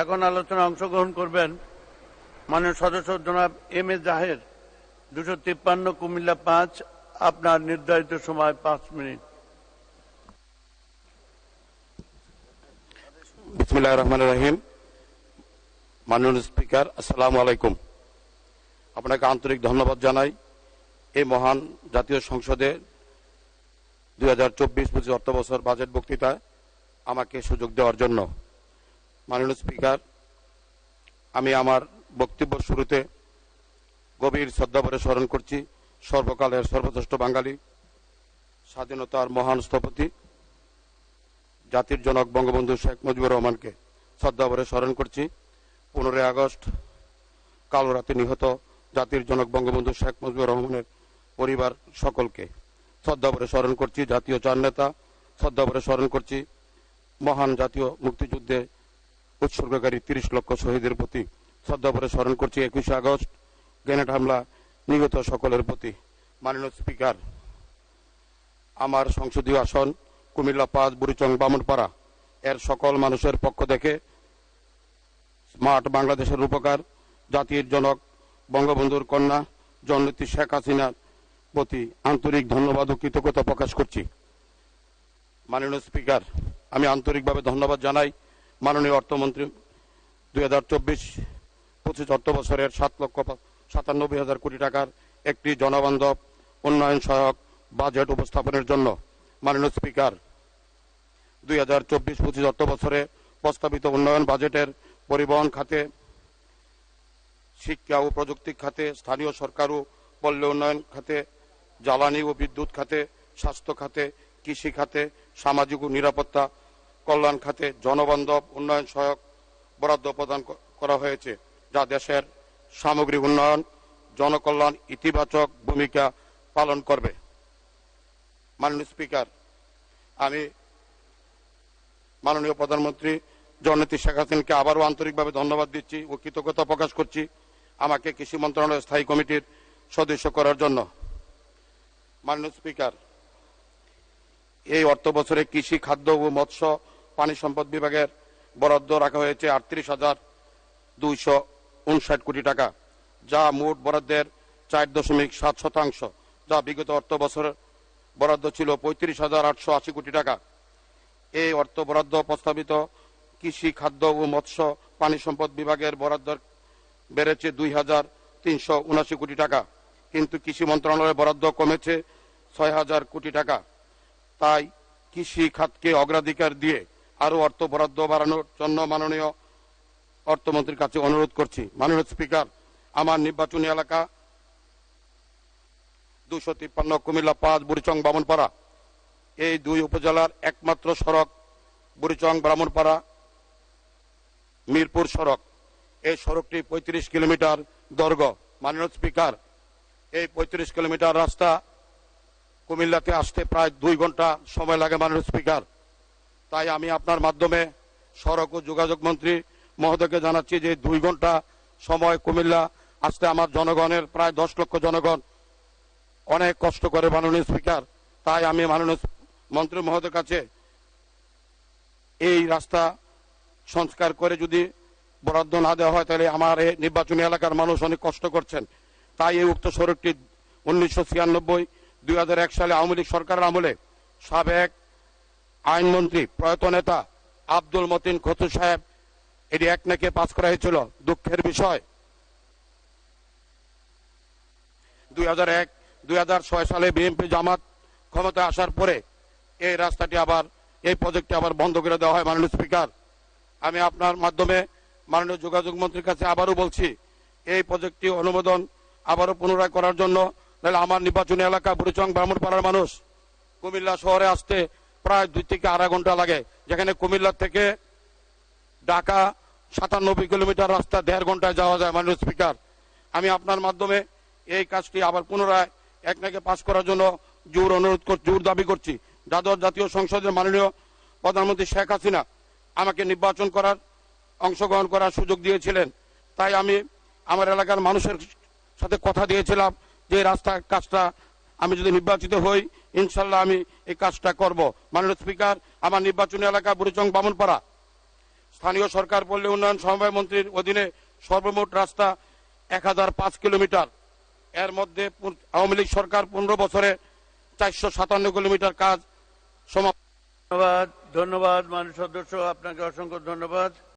এখন আলোচনায় অংশগ্রহণ করবেন মাননীয় সদস্য জনাব এম এ জাহের, দুশো তিপ্পান্ন কুমিল্লা পাঁচ, আপনার নির্ধারিত সময় পাঁচ মিনিট। বিসমিল্লাহ রহমান রহিম। মাননীয় স্পিকার, আসসালামু আলাইকুম। আপনাকে আন্তরিক ধন্যবাদ জানাই। এই মহান জাতীয় সংসদে দুই হাজার চব্বিশ পঁচিশ অর্থ বছর বাজেট বক্তৃতায় আমাকে সুযোগ দেওয়ার জন্য। মাননীয় স্পিকার, আমি আমার বক্তব্য শুরুতে গভীর শ্রদ্ধাভরে স্মরণ করছি। সর্বকালের সর্বশ্রেষ্ঠ বাঙালি, স্বাধীনতার মহান স্থপতি, জাতির জনক বঙ্গবন্ধু শেখ মুজিবুর রহমানকে শ্রদ্ধাভরে স্মরণ করছি। পনেরোই আগস্ট, কালো রাতে নিহত জাতির জনক বঙ্গবন্ধু শেখ মুজিবুর রহমানের পরিবার সকলকে শ্রদ্ধাভরে স্মরণ করছি। জাতীয় চার নেতা শ্রদ্ধাভরে স্মরণ করছি। মহান জাতীয় মুক্তিযুদ্ধে উৎসর্গকারী তিরিশ লক্ষ শহীদের প্রতি শ্রদ্ধাভরে স্মরণ করছি একুশে আগস্ট গ্রেনেড হামলা নিহত সকলের প্রতি। মাননীয় স্পিকার, আমার সংসদীয় আসন, কুমিল্লা পাঁচ, বুড়িচং, বামনপাড়া। এর সকল মানুষের পক্ষ থেকে স্মার্ট বাংলাদেশের উপকার জাতির জনক, বঙ্গবন্ধুর কন্যা, জননেত্রী শেখ হাসিনার প্রতি আন্তরিক ধন্যবাদ ও কৃতজ্ঞতা প্রকাশ করছি। মাননীয় স্পিকার, আমি আন্তরিকভাবে ধন্যবাদ জানাই মাননীয় অর্থমন্ত্রী, দুই হাজার চব্বিশ পঁচিশ অর্থ বছরের সাত লক্ষ সাতানব্বই হাজার কোটি টাকার একটি জনবান্ধব উন্নয়ন সহায়ক বাজেট উপস্থাপনের জন্য মাননীয় স্পিকার, দুই হাজার চব্বিশ পঁচিশ অর্থ বছরে প্রস্তাবিত উন্নয়ন বাজেটের পরিবহন খাতে, শিক্ষা ও প্রযুক্তি খাতে, স্থানীয় সরকার ও পল্লী উন্নয়ন খাতে, জ্বালানি ও বিদ্যুৎ খাতে, স্বাস্থ্য খাতে, কৃষি খাতে, সামাজিক ও নিরাপত্তা কল্যাণ খাতে জনবান্ধব উন্নয়ন সহায়ক বরাদ্দ প্রদান করা হয়েছে, যা দেশের সামগ্রিক উন্নয়ন, জনকল্যাণ ইতিবাচক ভূমিকা পালন করবে। মাননীয় স্পিকার, আমি মাননীয় প্রধানমন্ত্রী জননেত্রী শেখ হাসিনাকে আবারও আন্তরিকভাবে ধন্যবাদ দিচ্ছি ও কৃতজ্ঞতা প্রকাশ করছি আমাকে কৃষি মন্ত্রণালয়ের স্থায়ী কমিটির সদস্য করার জন্য। মাননীয় স্পিকার, এই অর্থ বছরে কৃষি খাদ্য ও মৎস্য পানি সম্পদ বিভাগের বরাদ্দ রাখা হয়েছে আটত্রিশ হাজার দুইশো উনষাট কোটি টাকা, যা মোট বরাদ্দের চার দশমিক সাত শতাংশ, যা বিগত অর্থ বছরের বরাদ্দ ছিল পঁয়ত্রিশ হাজার আটশো আশি কোটি টাকা। এই অর্থ বরাদ্দ প্রস্তাবিত কৃষি, খাদ্য ও মৎস্য পানি সম্পদ বিভাগের বরাদ্দ বেড়েছে দুই হাজার তিনশো উনাশি কোটি টাকা, কিন্তু কৃষি মন্ত্রণালয়ের বরাদ্দ কমেছে ছয় হাজার কোটি টাকা। তাই কৃষি খাতকে অগ্রাধিকার দিয়ে আরও অর্থ বরাদ্দ বাড়ানোর জন্য মাননীয় অর্থমন্ত্রীর কাছে অনুরোধ করছি। মাননীয় স্পিকার, আমার নির্বাচনী এলাকা দুশো তিপ্পান্ন কুমিল্লা পাঁচ বুড়িচং বামনপাড়া। এই দুই উপজেলার একমাত্র সড়ক বুড়িচং ব্রাহ্মণপাড়া মিরপুর সড়ক। এই সড়কটি পঁয়ত্রিশ কিলোমিটার দৈর্ঘ্য। মাননীয় স্পিকার, এই পঁয়ত্রিশ কিলোমিটার রাস্তা কুমিল্লাতে আসতে প্রায় দুই ঘণ্টা সময় লাগে মাননীয় স্পিকার। তাই আমি আপনার মাধ্যমে সড়ক ও যোগাযোগ মন্ত্রী মহোদয়কে জানাচ্ছি যে দুই ঘণ্টা সময় কুমিল্লা আসতে আমার জনগণের প্রায় দশ লক্ষ জনগণ অনেক কষ্ট করে মাননীয় স্পিকার। তাই আমি মাননীয় মন্ত্রী মহোদয়ের কাছে এই রাস্তা সংস্কার করে যদি বরাদ্দ না দেওয়া হয়, তাহলে আমার এই নির্বাচনী এলাকার মানুষ অনেক কষ্ট করছেন। তাই এই উক্ত সড়কটি উনিশশো ছিয়ানব্বই দুই সালে আওয়ামী লীগ সরকারের আমলে সাবেক আইনমন্ত্রী, প্রয়াত নেতা আব্দুল মতিন খতু সাহেব, এটি এক নাকে পাস করা হয়েছিল, দুঃখের বিষয়। দুই হাজার এক, দুই হাজার ছয় সালে বিএনপি জামাত ক্ষমতায় আসার পরে এই রাস্তাটি আবার, এই প্রজেক্টটি আবার বন্ধ করে দেওয়া হয় মাননীয় স্পিকার। আমি আপনার মাধ্যমে মাননীয় যোগাযোগ মন্ত্রীর কাছে আবারও বলছি, এই প্রজেক্টটি অনুমোদন আবারও পুনরায় করার জন্য, নাহলে আমার নির্বাচনী এলাকা বুড়িচং, ব্রাহ্মণপাড়ার মানুষ কুমিল্লা শহরে আসতে প্রায় দুই থেকে আড়াই ঘণ্টা লাগে। যেখানে কুমিল্লা থেকে ঢাকা সাতানব্বই কিলোমিটার রাস্তা দেড় ঘন্টায় যাওয়া যায় মাননীয় স্পিকার। আমি আপনার মাধ্যমে এই কাজটি আবার পুনরায় এক নাকে পাশ করার জন্য জোর অনুরোধ জোর দাবি করছি। দ্বাদশ জাতীয় সংসদের মাননীয় প্রধানমন্ত্রী শেখ হাসিনা আমাকে নির্বাচন করার, অংশগ্রহণ করার সুযোগ দিয়েছিলেন। তাই আমি আমার এলাকার মানুষের সাথে কথা দিয়েছিলাম যে এই রাস্তার কাজটা আমি যদি নির্বাচিত হই ইনশাল্লাহ আমি এই কাজটা করব। মাননীয় স্পিকার, আমার নির্বাচনী এলাকা বুড়িচং বামনপাড়া। স্থানীয় সরকার পল্লী উন্নয়ন সমবায় মন্ত্রীর অধীনে সর্বমোট রাস্তা এক হাজার পাঁচ কিলোমিটার। এর মধ্যে আওয়ামী লীগ সরকার পনেরো বছরে চারশো সাতান্ন কিলোমিটার কাজ সমাপ্ত। ধন্যবাদ ধন্যবাদ, মাননীয় সদস্য, আপনাকে অসংখ্য ধন্যবাদ।